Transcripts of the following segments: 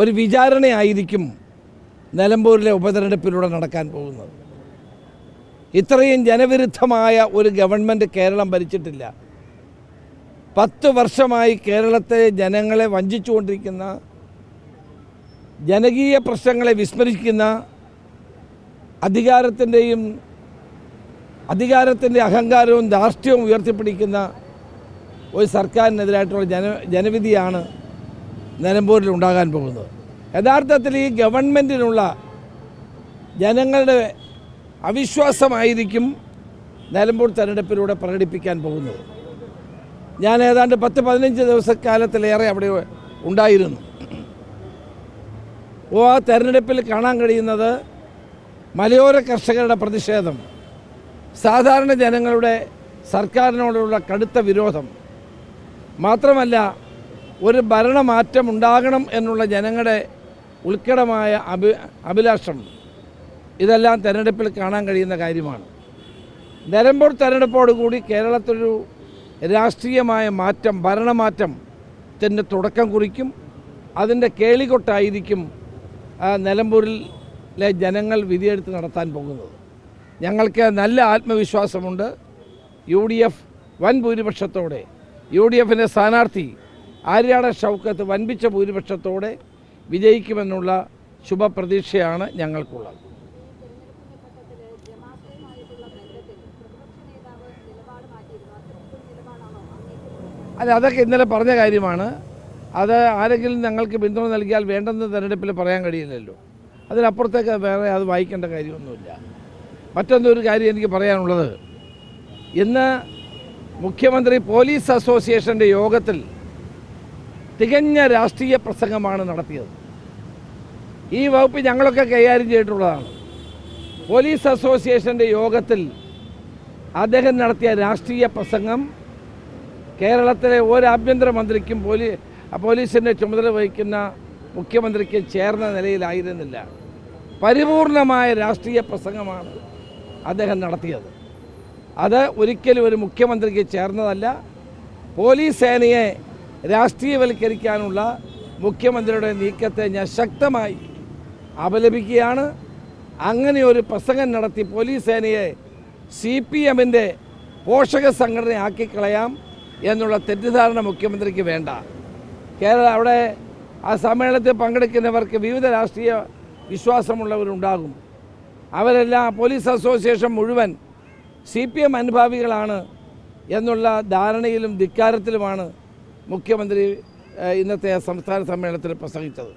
ഒരു വിചാരണയായിരിക്കും നിലമ്പൂരിലെ ഉപതെരഞ്ഞെടുപ്പിലൂടെ നടക്കാൻ പോകുന്നത്. ഇത്രയും ജനവിരുദ്ധമായ ഒരു ഗവൺമെന്റ് കേരളം ഭരിച്ചിട്ടില്ല. പത്ത് വർഷമായി കേരളത്തെ ജനങ്ങളെ വഞ്ചിച്ചുകൊണ്ടിരിക്കുന്ന ജനകീയ പ്രശ്നങ്ങളെ വിസ്മരിക്കുന്ന അധികാരത്തിന്റെയും അധികാരത്തിന്റെ അഹങ്കാരവും ധാർഷ്ട്യവും ഉയർത്തിപ്പിടിക്കുന്ന ഒരു സർക്കാരിനെതിരായിട്ടുള്ള ജന ജനവിധിയാണ് നിലമ്പൂരിൽ ഉണ്ടാകാൻ പോകുന്നത്. യഥാർത്ഥത്തിൽ ഈ ഗവൺമെന്റിനുള്ള ജനങ്ങളുടെ അവിശ്വാസമായിരിക്കും നിലമ്പൂർ തെരഞ്ഞെടുപ്പിലൂടെ പ്രകടിപ്പിക്കാൻ പോകുന്നത്. ഞാൻ ഏതാണ്ട് പത്ത് പതിനഞ്ച് ദിവസക്കാലത്തിലേറെ അവിടെ ഉണ്ടായിരുന്നു. ഓ ആ തെരഞ്ഞെടുപ്പിൽ കാണാൻ കഴിയുന്നത് മലയോര കർഷകരുടെ പ്രതിഷേധം സാധാരണ ജനങ്ങളുടെ സർക്കാരിനോടുള്ള കടുത്ത വിരോധം. മാത്രമല്ല ഒരു ഭരണമാറ്റം ഉണ്ടാകണം എന്നുള്ള ജനങ്ങളുടെ ഉൾക്കടമായ അഭി അഭിലാഷം. ഇതെല്ലാം തെരഞ്ഞെടുപ്പിൽ കാണാൻ കഴിയുന്ന കാര്യമാണ്. നിലമ്പൂർ തെരഞ്ഞെടുപ്പോടുകൂടി കേരളത്തിലൊരു രാഷ്ട്രീയമായ മാറ്റം ഭരണമാറ്റത്തിന്റെ തുടക്കം കുറിക്കും. അതിന്റെ കേളികൊട്ടായിരിക്കും നിലമ്പൂരിലെ ജനങ്ങൾ വിധിയെടുത്ത് നടത്താൻ പോകുന്നത്. ഞങ്ങൾക്ക് നല്ല ആത്മവിശ്വാസമുണ്ട്. യു ഡി എഫ് വൻ ഭൂരിപക്ഷത്തോടെ യു ഡി എഫിന്റെ സ്ഥാനാർത്ഥി ആര്യാട ഷൗക്കത്ത് വൻപിച്ച ഭൂരിപക്ഷത്തോടെ വിജയിക്കുമെന്നുള്ള ശുഭപ്രതീക്ഷയാണ് ഞങ്ങൾക്കുള്ളത്. അല്ല അതൊക്കെ ഇന്നലെ പറഞ്ഞ കാര്യമാണ്. അത് ആരെങ്കിലും ഞങ്ങൾക്ക് പിന്തുണ നൽകിയാൽ വേണ്ടെന്ന് തെരഞ്ഞെടുപ്പിൽ പറയാൻ കഴിയില്ലല്ലോ. അതിനപ്പുറത്തേക്ക് വേറെ അത് വായിക്കേണ്ട കാര്യമൊന്നുമില്ല. മറ്റൊന്നൊരു കാര്യം എനിക്ക് പറയാനുള്ളത്? ഇന്ന് മുഖ്യമന്ത്രി പോലീസ് അസോസിയേഷന്റെ യോഗത്തിൽ തികഞ്ഞ രാഷ്ട്രീയ പ്രസംഗമാണ് നടത്തിയത്. ഈ വകുപ്പ് ഞങ്ങളൊക്കെ കൈകാര്യം ചെയ്തിട്ടുള്ളതാണ്. പോലീസ് അസോസിയേഷന്റെ യോഗത്തിൽ അദ്ദേഹം നടത്തിയ രാഷ്ട്രീയ പ്രസംഗം കേരളത്തിലെ ഒരു ആഭ്യന്തരമന്ത്രിക്കും പോലീ പോലീസിന്റെ ചുമതല വഹിക്കുന്ന മുഖ്യമന്ത്രിക്ക് ചേർന്ന നിലയിലായിരുന്നില്ല. പരിപൂർണമായ രാഷ്ട്രീയ പ്രസംഗമാണ് അദ്ദേഹം നടത്തിയത്. അത് ഒരിക്കലും ഒരു മുഖ്യമന്ത്രിക്ക് ചേർന്നതല്ല. പോലീസ് സേനയെ രാഷ്ട്രീയവൽക്കരിക്കാനുള്ള മുഖ്യമന്ത്രിയുടെ നീക്കത്തെ ഞാൻ ശക്തമായി അപലപിക്കുകയാണ്. അങ്ങനെ ഒരു പ്രസംഗം നടത്തി പോലീസ് സേനയെ സി പി എമ്മിന്റെ പോഷക സംഘടനയാക്കി കളയാം എന്നുള്ള തെറ്റിദ്ധാരണ മുഖ്യമന്ത്രിക്ക് വേണ്ട. കേരള അവിടെ ആ സമ്മേളനത്തിൽ പങ്കെടുക്കുന്നവർക്ക് വിവിധ രാഷ്ട്രീയ വിശ്വാസമുള്ളവരുണ്ടാകും. അവരെല്ലാം പോലീസ് അസോസിയേഷൻ മുഴുവൻ സി പി എം അനുഭാവികളാണ് എന്നുള്ള ധാരണയിലും ധിക്കാരത്തിലുമാണ് മുഖ്യമന്ത്രി ഇന്നത്തെ സംസ്ഥാന സമ്മേളനത്തിൽ പ്രസംഗിച്ചത്.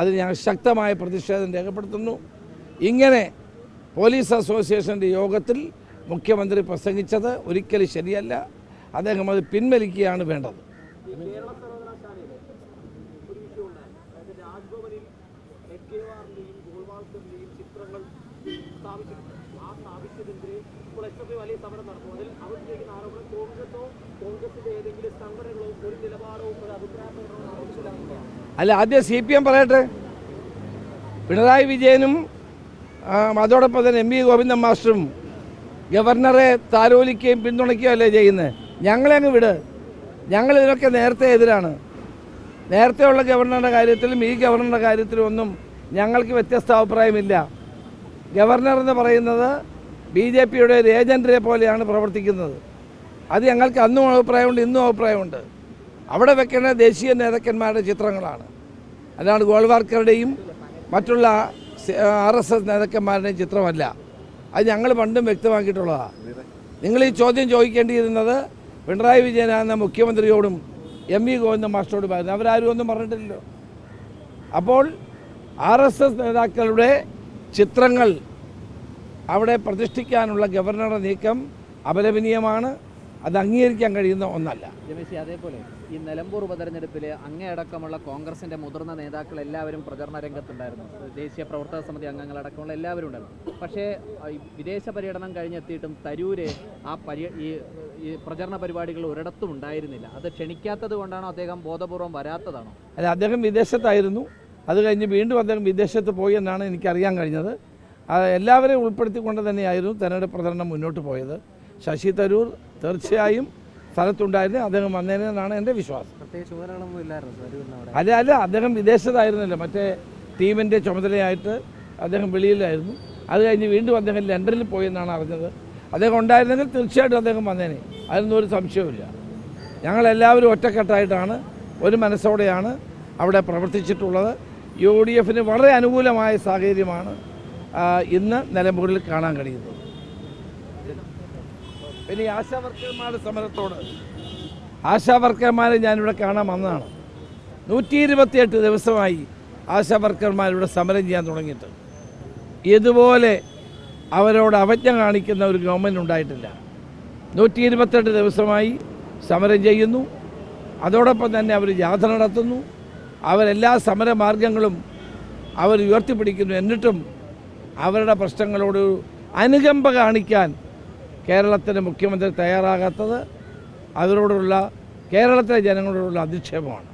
അതിന് ഞങ്ങൾ ശക്തമായ പ്രതിഷേധം രേഖപ്പെടുത്തുന്നു. ഇങ്ങനെ പോലീസ് അസോസിയേഷന്റെ യോഗത്തിൽ മുഖ്യമന്ത്രി പ്രസംഗിച്ചത് ഒരിക്കലും ശരിയല്ല. അദ്ദേഹം അത് പിൻവലിക്കുകയാണ് വേണ്ടത്. ഐ വലിയ സമരം നടക്കും അതിൽ അവർ ചെയ്യുന്ന ആരോപണം കോൺഗ്രസോ കോൺഗ്രസിന്റെ ഏതെങ്കിലും സംഘടനകളോ ഒരു നിലപാടോ ഒരു അഭിപ്രായ അല്ല ആദ്യം സി പി എം പറയട്ടെ. പിണറായി വിജയനും അതോടൊപ്പം തന്നെ എം വി ഗോവിന്ദൻ മാസ്റ്ററും ഗവർണറെ താലോലിക്കുകയും പിന്തുണയ്ക്കുകയും അല്ലേ ചെയ്യുന്നത് ഞങ്ങളെ അങ്ങ് വിട്. ഞങ്ങൾ ഇതിനൊക്കെ നേരത്തെ എതിരാണ്. നേരത്തെയുള്ള ഗവർണറുടെ കാര്യത്തിലും ഈ ഗവർണറുടെ കാര്യത്തിലും ഒന്നും ഞങ്ങൾക്ക് വ്യത്യസ്ത അഭിപ്രായമില്ല. ഗവർണർ എന്ന് പറയുന്നത് ബി ജെ പിയുടെ ഒരു ഏജന്റിനെ പോലെയാണ് പ്രവർത്തിക്കുന്നത്. അത് ഞങ്ങൾക്ക് അന്നും അഭിപ്രായമുണ്ട് ഇന്നും അഭിപ്രായമുണ്ട്. അവിടെ വെക്കേണ്ട ദേശീയ നേതാക്കന്മാരുടെ ചിത്രങ്ങളാണ്. അല്ലാണ്ട് ഗോൾവാർക്കറുടെയും മറ്റുള്ള ആർ എസ് എസ് നേതാക്കന്മാരുടെയും ചിത്രമല്ല. അത് ഞങ്ങൾ പണ്ടും വ്യക്തമാക്കിയിട്ടുള്ളതാണ് നിങ്ങൾ ഈ ചോദ്യം ചോദിക്കേണ്ടിയിരുന്നത് പിണറായി വിജയനാകുന്ന മുഖ്യമന്ത്രിയോടും എം വി ഗോവിന്ദ മാസ്റ്ററോടും ആയിരുന്നു. അവരാരും ഒന്നും പറഞ്ഞിട്ടില്ലല്ലോ. അപ്പോൾ ആർ എസ് എസ് നേതാക്കളുടെ ചിത്രങ്ങൾ അവിടെ പ്രതിഷ്ഠിക്കാനുള്ള ഗവർണറുടെ നീക്കം അപലപനീയമാണ്. അത് അംഗീകരിക്കാൻ കഴിയുന്ന ഒന്നല്ല. രമേശ് അതേപോലെ ഈ നിലമ്പൂർ ഉപതെരഞ്ഞെടുപ്പിൽ അങ്ങേയടക്കമുള്ള കോൺഗ്രസിന്റെ മുതിർന്ന നേതാക്കൾ എല്ലാവരും പ്രചരണ രംഗത്തുണ്ടായിരുന്നു. ദേശീയ പ്രവർത്തക സമിതി അംഗങ്ങളടക്കമുള്ള എല്ലാവരും ഉണ്ടായിരുന്നു. പക്ഷേ വിദേശ പര്യടനം കഴിഞ്ഞെത്തിയിട്ടും തരൂര് ആ പര്യ ഈ ഈ പ്രചരണ പരിപാടികൾ ഒരിടത്തും ഉണ്ടായിരുന്നില്ല. അത് ക്ഷണിക്കാത്തത് കൊണ്ടാണോ അദ്ദേഹം ബോധപൂർവം വരാത്തതാണോ? അല്ല അദ്ദേഹം വിദേശത്തായിരുന്നു. അത് കഴിഞ്ഞ് വീണ്ടും അദ്ദേഹം വിദേശത്ത് പോയി എന്നാണ് എനിക്കറിയാൻ കഴിഞ്ഞത്. എല്ലാവരെയും ഉൾപ്പെടുത്തിക്കൊണ്ട് തന്നെയായിരുന്നു തെരഞ്ഞെടുപ്പ് പ്രചരണം മുന്നോട്ട് പോയത്. ശശി തരൂർ തീർച്ചയായും സ്ഥലത്തുണ്ടായിരുന്നു. അദ്ദേഹം വന്നതിനാണ് എന്റെ വിശ്വാസം. അല്ല അല്ല അദ്ദേഹം വിദേശത്തായിരുന്നല്ലോ. മറ്റേ ടീമിന്റെ ചുമതലയായിട്ട് അദ്ദേഹം വെളിയിലായിരുന്നു. അത് കഴിഞ്ഞ് വീണ്ടും അദ്ദേഹം ലണ്ടനിൽ പോയെന്നാണ് അറിഞ്ഞത്. അദ്ദേഹം ഉണ്ടായിരുന്നെങ്കിൽ തീർച്ചയായിട്ടും അദ്ദേഹം വന്നേനെ. അതിനൊന്നും ഒരു സംശയവുമില്ല. ഞങ്ങളെല്ലാവരും ഒറ്റക്കെട്ടായിട്ടാണ് ഒരു മനസ്സോടെയാണ് അവിടെ പ്രവർത്തിച്ചിട്ടുള്ളത്. യു ഡി എഫിന് വളരെ അനുകൂലമായ സാഹചര്യമാണ് ഇന്ന് നിലമ്പൂരിൽ കാണാൻ കഴിയുന്നത് ഈ ആശാവർക്കർമാരുടെ സമരത്തോട്. ആശാവർക്കർമാരെ ഞാനിവിടെ കാണാൻ വന്നതാണ്. നൂറ്റി ഇരുപത്തിയെട്ട് ദിവസമായി ആശാവർക്കർമാരിവിടെ സമരം ചെയ്യാൻ തുടങ്ങിയിട്ട്. ഇതുപോലെ അവരോട് അവജ്ഞ കാണിക്കുന്ന ഒരു ഗവൺമെന്റ് ഉണ്ടായിട്ടില്ല. നൂറ്റി ഇരുപത്തെട്ട് ദിവസമായി സമരം ചെയ്യുന്നു. അതോടൊപ്പം തന്നെ അവർ ജാഥ നടത്തുന്നു. അവരെല്ലാ സമരമാർഗങ്ങളും അവർ ഉയർത്തിപ്പിടിക്കുന്നു. എന്നിട്ടും അവരുടെ പ്രശ്നങ്ങളോട് അനുകമ്പ കാണിക്കാൻ കേരളത്തിന്റെ മുഖ്യമന്ത്രി തയ്യാറാകാത്തത് അവരോടുള്ള കേരളത്തിലെ ജനങ്ങളോടുള്ള അധിക്ഷേപമാണ്.